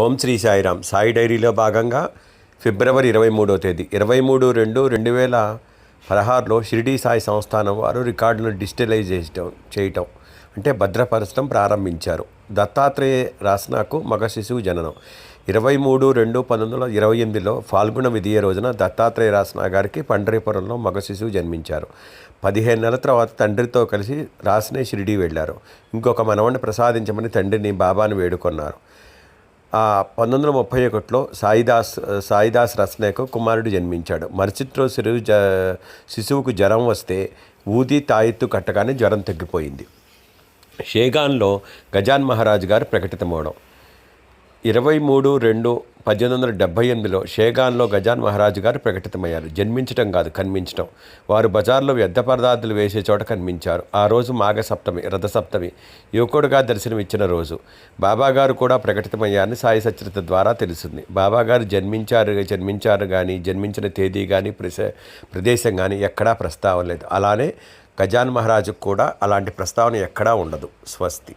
ఓం శ్రీ సాయిరామ్. సాయి డైరీలో భాగంగా ఫిబ్రవరి ఇరవై మూడో తేదీ. ఇరవై మూడు రెండు రెండు వేల పదహారులో షిరిడీ సాయి సంస్థానం వారు రికార్డును డిజిటలైజ్ చేయటం చేయటం అంటే భద్రపరచడం ప్రారంభించారు. దత్తాత్రేయ రాసనాకు మగ శిశువు జననం. ఇరవై మూడు రెండు పంతొమ్మిది వందల ఇరవై ఎనిమిదిలో ఫాల్గుణ విధియ రోజున దత్తాత్రేయ రాసనా గారికి పండరీపురంలో మగ శిశువు జన్మించారు. పదిహేను నెలల తర్వాత తండ్రితో కలిసి రాసనే షిరిడీ వెళ్ళారు. ఇంకొక మనవణ్ణి ప్రసాదించమని తండ్రిని బాబాను వేడుకొన్నారు. పంతొమ్మిది వందల ముప్పై ఒకటిలో సాయిదాస్ సాయిదాస్ రస్నేకు కుమారుడు జన్మించాడు. మరుసటి రోజు శిశువు జ శిశువుకు జ్వరం వస్తే ఊది తాయెత్తు కట్టగానే జ్వరం తగ్గిపోయింది. షేగాన్లో గజాన్ మహారాజు గారు ప్రకటితమవడం. ఇరవై మూడు రెండు పద్దెనిమిది వందల డెబ్బై ఎనిమిదిలో షేగాన్లో గజాన్ మహారాజు గారు ప్రకటితమయ్యారు. జన్మించడం కాదు కనిపించడం వారు బజార్లో వ్యర్థ పదార్థాలు వేసే చోట కనిపించారు ఆ రోజు మాఘ సప్తమి రథసప్తమి యువకుడుగా దర్శనమిచ్చిన రోజు. బాబాగారు కూడా ప్రకటితమయ్యారని సాయి సచరిత ద్వారా తెలిసింది బాబాగారు జన్మించారు జన్మించారు కానీ జన్మించిన తేదీ కానీ ప్రసే ప్రదేశం కానీ ఎక్కడా ప్రస్తావన లేదు. అలానే గజాన్ మహారాజుకు కూడా అలాంటి ప్రస్తావన ఎక్కడా ఉండదు. స్వస్తి.